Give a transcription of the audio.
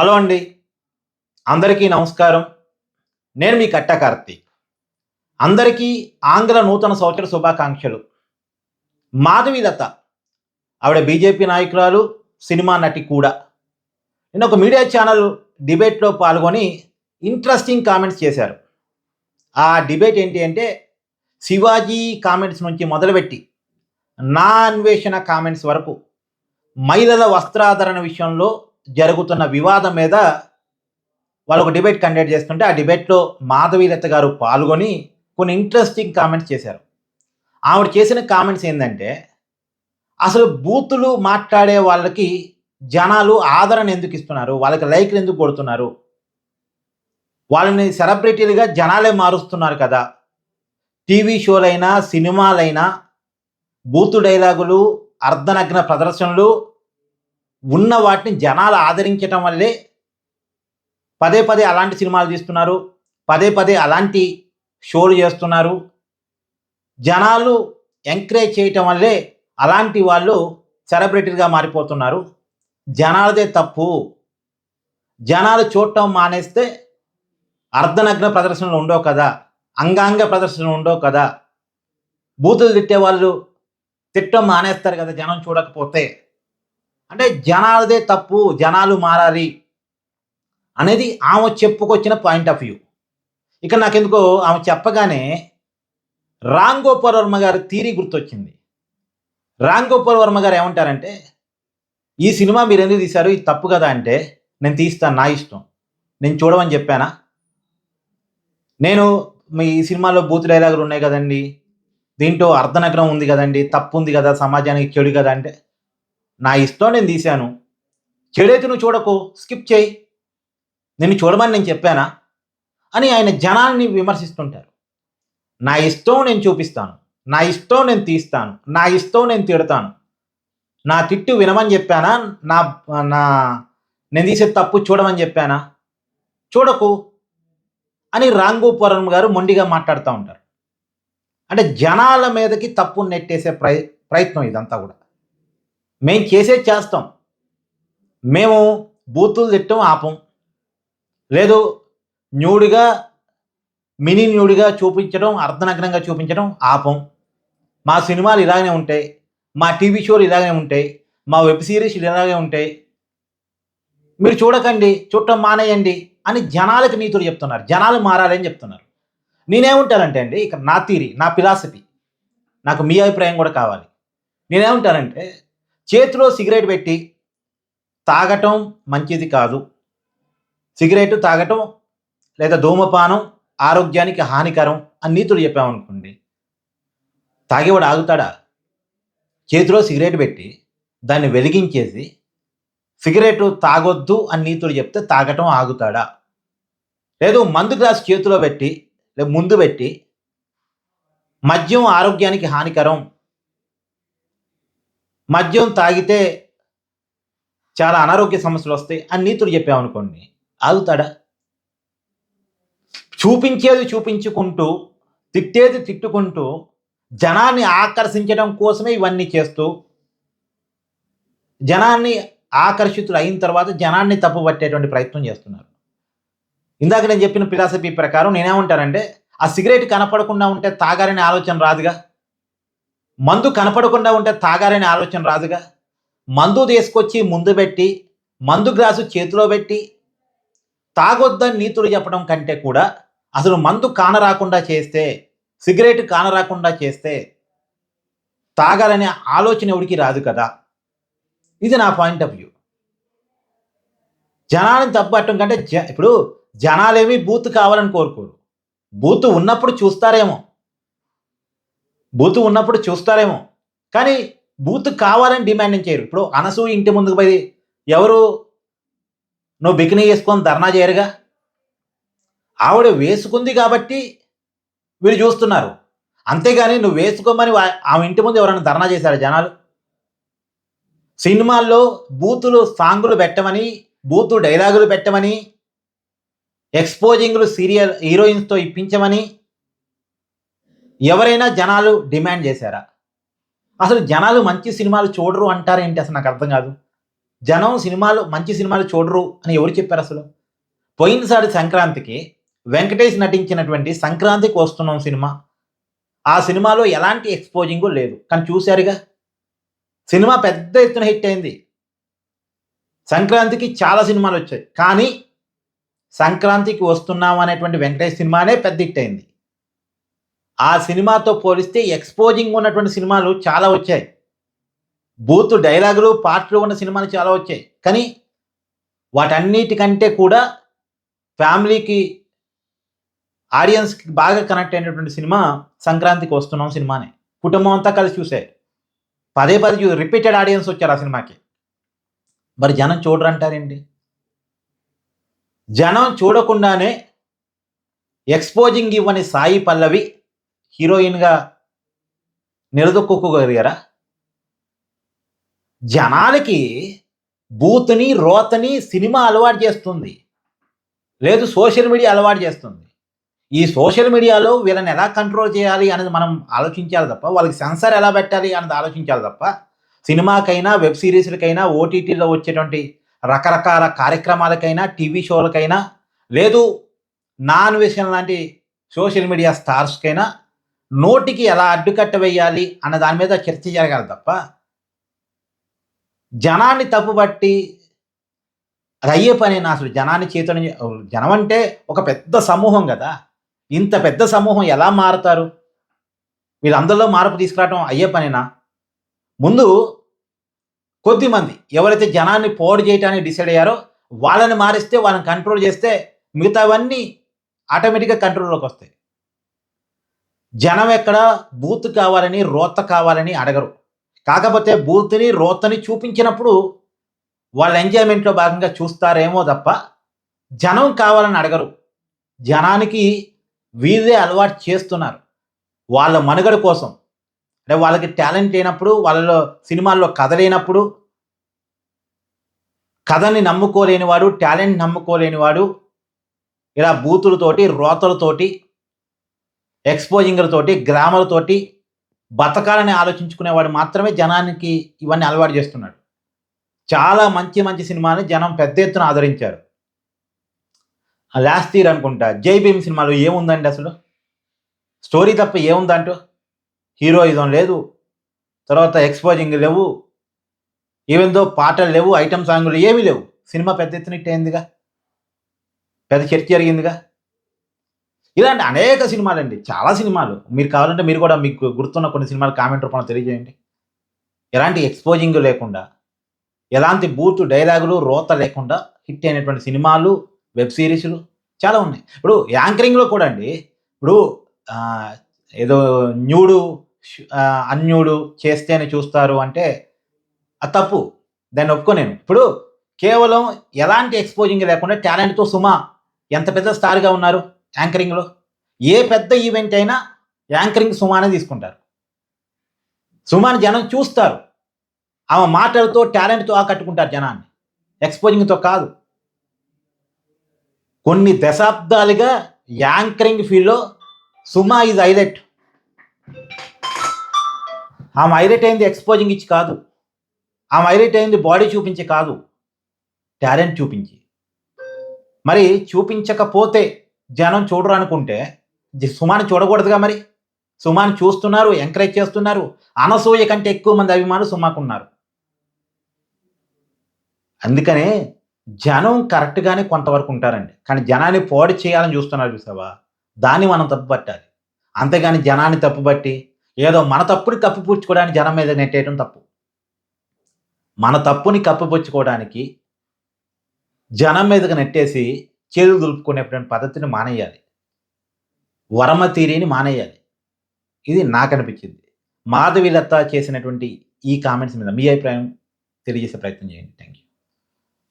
Hello అండి. అందరికీ నమస్కారం. నేను మీ కట్ట కార్తీక్. అందరికీ ఆంగ్ల నూతన సంవత్సర శుభాకాంక్షలు. మాధవీలత ఆవిడ బీజేపీ నాయకురాలు సినిమా నటి కూడా. నేను ఒక మీడియా ఛానల్ డిబేట్లో పాల్గొని ఇంట్రెస్టింగ్ కామెంట్స్ చేశారు. ఆ డిబేట్ ఏంటి అంటే శివాజీ కామెంట్స్ నుంచి మొదలుపెట్టి నా అన్వేషణ కామెంట్స్ వరకు మహిళల వస్త్రాధరణ విషయంలో జరుగుతున్న వివాదం మీద వాళ్ళు ఒక డిబేట్ కండక్ట్ చేస్తుంటే ఆ డిబేట్లో మాధవీలత గారు పాల్గొని కొన్ని ఇంట్రెస్టింగ్ కామెంట్స్ చేశారు. ఆవిడ చేసిన కామెంట్స్ ఏంటంటే అసలు బూతులు మాట్లాడే వాళ్ళకి జనాలు ఆదరణ ఎందుకు ఇస్తున్నారు? వాళ్ళకి లైక్లు ఎందుకు కొడుతున్నారు? వాళ్ళని సెలబ్రిటీలుగా జనాలే మారుస్తున్నారు కదా. టీవీ షోలైనా సినిమాలైనా బూతు డైలాగులు అర్ధనగ్న ప్రదర్శనలు ఉన్న వాటిని జనాలు ఆదరించటం వల్లే పదే పదే అలాంటి సినిమాలు తీస్తున్నారు పదే పదే అలాంటి షోలు చేస్తున్నారు. జనాలు ఎంకరేజ్ చేయటం వల్లే అలాంటి వాళ్ళు సెలబ్రిటీలుగా మారిపోతున్నారు. జనాలదే తప్పు. జనాలు చూడటం మానేస్తే అర్ధనగ్న ప్రదర్శనలు ఉండవు కదా. అంగాంగ ప్రదర్శనలు ఉండవు కదా. బూతులు తిట్టే వాళ్ళు తిట్టం మానేస్తారు కదా జనం చూడకపోతే. అంటే జనాలదే తప్పు జనాలు మారాలి అనేది ఆమె చెప్పుకొచ్చిన పాయింట్ ఆఫ్ వ్యూ ఇక నాకెందుకో ఆమె చెప్పగానే రామ్ గోపాల్ వర్మ గారి థీరీ గుర్తొచ్చింది. రామ్ గోపాల్ వర్మ గారు ఏమంటారంటే ఈ సినిమా మీరు ఎందుకు తీశారు? ఇది తప్పు కదా అంటే నేను తీస్తాను నా ఇష్టం. నేను చూడమని చెప్పానా? నేను మీ ఈ సినిమాలో బూత్ డైలాగులు ఉన్నాయి కదండి. దీంట్లో అర్ధనగ్నం ఉంది కదండి తప్పు ఉంది కదా సమాజానికి చెడు కదా అంటే నా ఇష్టం నేను తీశాను. చెడైతే నువ్వు చూడకు. స్కిప్ చేయి. నిన్ను చూడమని నేను చెప్పానా? అని ఆయన జనాల్ని విమర్శిస్తుంటారు. నా ఇష్టం నేను చూపిస్తాను. నా ఇష్టం నేను తీస్తాను. నా ఇష్టం నేను తిడతాను. నా తిట్టు వినమని చెప్పానా? నా నా నేను తీసే తప్పు చూడమని చెప్పానా? చూడకు. అని రాంగోపురం గారు మొండిగా మాట్లాడుతూ ఉంటారు. అంటే జనాల మీదకి తప్పు నెట్టేసే ప్రయత్నం ఇదంతా కూడా. మేము చేసేది చేస్తాం. మేము బూతులు తిట్టం ఆపం. లేదు న్యూడిగా మినీ న్యూడిగా చూపించడం అర్ధనగ్నంగా చూపించడం ఆపం. మా సినిమాలు ఇలాగనే ఉంటాయి. మా టీవీ షోలు ఇలాగనే ఉంటాయి. మా వెబ్ సిరీస్లు ఇలాగే ఉంటాయి. మీరు చూడకండి చూడటం మానేయండి అని జనాలకు నీతులు చెప్తున్నారు. జనాలు మారాలని చెప్తున్నారు. నేనేముంటానంటే అండి ఇక నా తీరి నా ఫిలాసఫీ నాకు మీ అభిప్రాయం కూడా కావాలి. నేనేముంటానంటే చేతిలో సిగరెట్ పెట్టి తాగటం మంచిది కాదు. సిగరెట్ తాగటం లేదా ధూమపానం ఆరోగ్యానికి హానికరం అని నీతులు చెప్పామనుకోండి తాగేవాడు ఆగుతాడా? చేతిలో సిగరెట్ పెట్టి దాన్ని వెలిగించేసి సిగరెట్ తాగొద్దు అని నీతులు చెప్తే తాగటం ఆగుతాడా? లేదు మందు గ్లాస్ చేతిలో పెట్టి లేదు ముందు పెట్టి మద్యం ఆరోగ్యానికి హానికరం మద్యం తాగితే చాలా అనారోగ్య సమస్యలు వస్తాయి అని నీతులు చెప్పామనుకోండి ఆగుతాడా? చూపించేది చూపించుకుంటూ తిట్టేది తిట్టుకుంటూ జనాన్ని ఆకర్షించడం కోసమే ఇవన్నీ చేస్తూ జనాన్ని ఆకర్షితులు అయిన తర్వాత జనాన్ని తప్పుపట్టేటువంటి ప్రయత్నం చేస్తున్నారు. ఇందాక నేను చెప్పిన ఫిలాసఫీ ప్రకారం నేనేమంటానంటే ఆ సిగరెట్ కనపడకుండా ఉంటే తాగారనే ఆలోచన రాదుగా? మందు కనపడకుండా ఉంటే తాగారనే ఆలోచన రాదుగా? మందు తీసుకొచ్చి ముందు పెట్టి మందు గ్లాసు చేతిలో పెట్టి తాగొద్దని నీతులు చెప్పడం కంటే కూడా అసలు మందు కానరాకుండా చేస్తే సిగరెట్ కానరాకుండా చేస్తే తాగాలనే ఆలోచన ఎవడికి రాదు కదా? ఇది నా పాయింట్ ఆఫ్ వ్యూ జనాలను తప్పట్టడం కంటే జ ఇప్పుడు జనాలేమి బూత్ కావాలని కోరుకోరు. బూత్ ఉన్నప్పుడు చూస్తారేమో. బూత్ ఉన్నప్పుడు చూస్తారేమో. కానీ బూత్ కావాలని డిమాండ్ చేయరు. ఇప్పుడు అనసు ఇంటి ముందుకు పోయి ఎవరు నువ్వు బికినీ వేసుకొని ధర్నా చేయరుగా? ఆవిడ వేసుకుంది కాబట్టి వీరు చూస్తున్నారు. అంతేగాని నువ్వు వేసుకోమని ఆమె ఇంటి ముందు ఎవరైనా ధర్నా చేశారు జనాలు? సినిమాల్లో బూతులు సాంగులు పెట్టమని బూతు డైలాగులు పెట్టమని ఎక్స్పోజింగ్లు సీరియల్ హీరోయిన్స్తో ఇప్పించమని ఎవరైనా జనాలు డిమాండ్ చేశారా? అసలు జనాలు మంచి సినిమాలు చూడరు అంటారేంటి అసలు నాకు అర్థం కాదు. జనం సినిమాలు మంచి సినిమాలు చూడరు అని ఎవరు చెప్పారు అసలు? పోయినసారి సంక్రాంతికి వెంకటేష్ నటించినటువంటి సంక్రాంతికి వస్తున్నాం సినిమా. ఆ సినిమాలో ఎలాంటి ఎక్స్పోజింగ్ లేదు. కానీ చూశారుగా? సినిమా పెద్ద ఎత్తున హిట్ అయింది. సంక్రాంతికి చాలా సినిమాలు వచ్చాయి. కానీ సంక్రాంతికి వస్తున్నాం అనేటువంటి వెంకటేష్ సినిమానే పెద్ద హిట్ అయింది. ఆ సినిమాతో పోలిస్తే ఎక్స్పోజింగ్ ఉన్నటువంటి సినిమాలు చాలా వచ్చాయి. బూత్ డైలాగులు పాటలు ఉన్న సినిమాలు చాలా వచ్చాయి. కానీ వాటన్నిటికంటే కూడా ఫ్యామిలీకి ఆడియన్స్కి బాగా కనెక్ట్ అయినటువంటి సినిమా సంక్రాంతికి వస్తున్నాం సినిమాని. కుటుంబం అంతా కలిసి చూసే. పదే పదే చూ రిపీటెడ్ ఆడియన్స్ వచ్చారు ఆ సినిమాకి. మరి జనం చూడరంటారేంటి? జనం చూడకుండానే ఎక్స్పోజింగ్ ఇవ్వని సాయి పల్లవి హీరోయిన్గా నిలదొక్కుకోగలిగారా జనాలకి బూత్ని రోతని సినిమా అలవాటు చేస్తుంది. లేదు సోషల్ మీడియా అలవాటు చేస్తుంది. ఈ సోషల్ మీడియాలో వీళ్ళని ఎలా కంట్రోల్ చేయాలి అనేది మనం ఆలోచించాలి తప్ప వాళ్ళకి సెన్సార్ ఎలా పెట్టాలి అనేది ఆలోచించాలి తప్ప సినిమాకైనా వెబ్ సిరీస్లకైనా ఓటీటీలో వచ్చేటువంటి రకరకాల కార్యక్రమాలకైనా టీవీ షోలకైనా లేదు నాన్ విషయం లాంటి సోషల్ మీడియా స్టార్స్కైనా నోటికి ఎలా అడ్డుకట్ట వేయాలి అన్న దాని మీద చర్చ జరగాలి తప్ప జనాన్ని తప్పుబట్టి అది అయ్యే పని అసలు జనాన్ని చేతుని జనం అంటే ఒక పెద్ద సమూహం కదా. ఇంత పెద్ద సమూహం ఎలా మారుతారు? వీళ్ళందరిలో మార్పు తీసుకురావడం అయ్యే పనేనా ముందు కొద్దిమంది ఎవరైతే జనాన్ని పోడు చేయడానికి డిసైడ్ అయ్యారో వాళ్ళని మారిస్తే వాళ్ళని కంట్రోల్ చేస్తే మిగతావన్నీ ఆటోమేటిక్గా కంట్రోల్లోకి వస్తాయి. జనం ఎక్కడ? బూత్ కావాలని రోత కావాలని అడగరు. కాకపోతే బూత్ని రోతని చూపించినప్పుడు వాళ్ళ ఎంజాయ్మెంట్లో భాగంగా చూస్తారేమో తప్ప జనం కావాలని అడగరు. జనానికి వీరే అలవాటు చేస్తున్నారు. వాళ్ళ మనుగడ కోసం. అంటే వాళ్ళకి టాలెంట్ లేనప్పుడు వాళ్ళలో సినిమాల్లో కథ లేనప్పుడు కథని నమ్ముకోలేనివాడు టాలెంట్ నమ్ముకోలేనివాడు ఇలా బూతులతోటి రోతలతోటి ఎక్స్పోజింగ్లతోటి గ్రామలతోటి బతకాలని ఆలోచించుకునేవాడు మాత్రమే జనానికి ఇవన్నీ అలవాటు చేస్తున్నాడు. చాలా మంచి మంచి సినిమాని జనం పెద్ద ఎత్తున ఆదరించారు. లాస్ట్ అనుకుంటా జై భీమ్ సినిమాలో ఏముందండి అసలు? స్టోరీ తప్ప ఏముందంటూ? హీరోయిజం లేదు. తర్వాత ఎక్స్పోజింగ్ లేవు. ఈవెన్ దో పాటలు లేవు ఐటమ్ సాంగ్లు ఏమీ లేవు. సినిమా పెద్ద ఎత్తున ఇట్టయిందిగా పెద్ద చర్చ జరిగిందిగా. ఇలాంటి అనేక సినిమాలండి. చాలా సినిమాలు. మీరు కావాలంటే మీరు కూడా మీకు గుర్తున్న కొన్ని సినిమాలు కామెంట్ రూపంలో తెలియజేయండి. ఎలాంటి ఎక్స్పోజింగ్ లేకుండా ఎలాంటి బూత్ డైలాగులు రోత లేకుండా హిట్ అయినటువంటి సినిమాలు వెబ్ సిరీస్లు చాలా ఉన్నాయి. ఇప్పుడు యాంకరింగ్లో కూడా అండి. ఇప్పుడు ఏదో న్యూడు అన్యూడు చేస్తేనే చూస్తారు అంటే అది తప్పు. దాన్ని ఒప్పుకోలేను ఇప్పుడు కేవలం ఎలాంటి ఎక్స్పోజింగ్ లేకుండా టాలెంట్తో సుమా ఎంత పెద్ద స్టార్గా ఉన్నారు? యాంకరింగ్లో ఏ పెద్ద ఈవెంట్ అయినా యాంకరింగ్ సుమానే తీసుకుంటారు. సుమాని జనం చూస్తారు. ఆమె మాటలతో టాలెంట్తో ఆకట్టుకుంటారు జనాన్ని. ఎక్స్పోజింగ్తో కాదు. కొన్ని దశాబ్దాలుగా యాంకరింగ్ ఫీల్డ్లో సుమా ఈజ్ హైలైట్. ఆమె హైలైట్ అయింది ఎక్స్పోజింగ్ ఇచ్చి కాదు. ఆమె హైలైట్ అయింది బాడీ చూపించి కాదు. టాలెంట్ చూపించి. మరి చూపించకపోతే జనం చూడరు అనుకుంటే జ- సుమాని చూడకూడదుగా మరి. సుమాని చూస్తున్నారు ఎంకరేజ్ చేస్తున్నారు. అనసూయ కంటే ఎక్కువ మంది అభిమానులు సుమాకున్నారు. అందుకనే జనం కరెక్ట్గానే కొంతవరకు ఉంటారండి. కానీ జనాన్ని పోడి చేయాలని చూస్తున్నారు చూసావా? దాన్ని మనం తప్పుపట్టాలి అంతేగాని జనాన్ని తప్పుపట్టి ఏదో మన తప్పుని కప్పిపుచ్చుకోవడానికి జనం మీద నెట్టేయడం తప్పు. మన తప్పుని కప్పిపుచ్చుకోవడానికి జనం మీదకి నెట్టేసి చేతులు దులుపుకునేటువంటి పద్ధతిని మానేయాలి. వరమ తీరిని మానేయాలి. ఇది నాకు అనిపించింది మాధవి లత చేసినటువంటి ఈ కామెంట్స్ మీద మీ అభిప్రాయం తెలియజేసే ప్రయత్నం చేయండి. Thank you